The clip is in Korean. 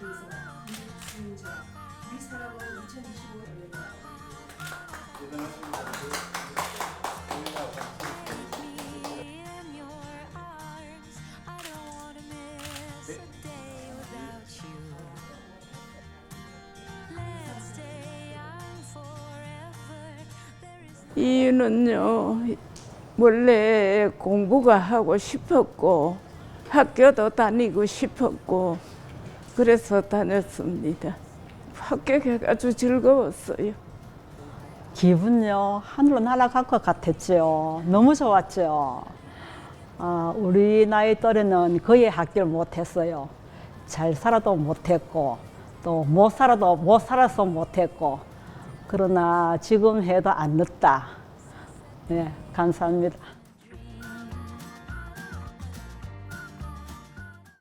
대해서 이순자 이 사람은 2025년에 대단하십니다. 네. 이유는요, 원래 공부가 하고 싶었고, 학교도 다니고 싶었고, 그래서 다녔습니다. 합격해가지고 즐거웠어요. 기분요 하늘로 날아갈 것 같았죠. 너무 좋았죠. 아, 우리 나이 또래는 거의 학교를 못했어요. 잘 살아도 못했고 또 못 살아도 못 살아서 못했고 그러나 지금 해도 안 늦다. 네, 감사합니다.